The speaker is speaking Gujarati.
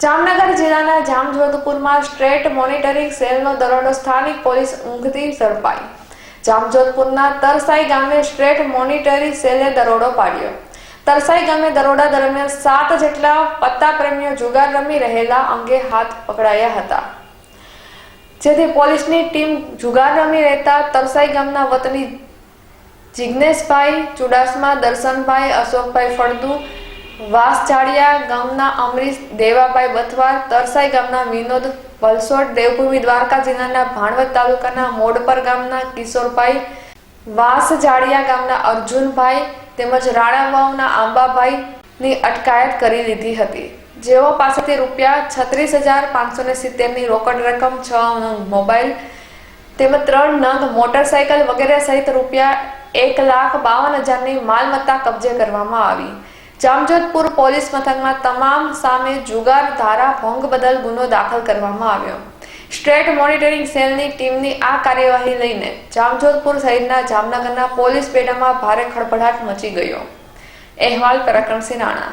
જામનગર જિલ્લાના જામજોધપુરમાં સ્ટ્રેટ મોનિટરિંગ સેલનો દરોડો સ્થાનિક પોલીસ ઊંઘથી ઝડપાઈ. જામજોધપુરના તરસાઈ ગામે સ્ટ્રેટ મોનિટરિંગ સેલે દરોડો પાડ્યો. તરસાઈ ગામે દરોડા દરમિયાન સાત જેટલા પત્તા પ્રેમીઓ જુગાર રમી રહેલા અંગે હાથ પકડાયા હતા. જેથી પોલીસની ટીમ જુગાર રમી રહેતા તરસાઈ ગામના વતની જિજ્ઞેશભાઈ ચુડાસમા, દર્શનભાઈ, અશોકભાઈ ફળદુ વાસજાડિયા ગામના અમરીશ દેવાભાઈ બથવાર તરસાઈ ગામના વિનોદ વલસોડ દેવભૂમિ દ્વારકા જિલ્લાના ભાણવડ તાલુકાના મોડપર ગામના કિશોરભાઈ વાસજાડિયા ગામના અર્જુનભાઈ તેમજ રાણાવાવના આંબાભાઈ ની અટકાયત કરી લીધી હતી. જેઓ પાસેથી રૂપિયા છત્રીસ હજાર પાંચસો ને સિત્તેરની રોકડ રકમ, છ નંગ મોબાઈલ તેમજ ત્રણ નંગ મોટરસાયકલ વગેરે સહિત રૂપિયા એક લાખ બાવન હજારની માલમત્તા કબજે કરવામાં આવી. જામજોધપુર પોલીસ મથકમાં તમામ સામે જુગાર ધારા ભંગ બદલ ગુનો દાખલ કરવામાં આવ્યો. સ્ટ્રેટ મોનિટરિંગ સેલની ટીમની આ કાર્યવાહી લઈને જામજોધપુર સહિતના જામનગરના પોલીસ બેડામાં ભારે ખળભળાટ મચી ગયો. અહેવાલ પરાક્રમસિંહ રાણા.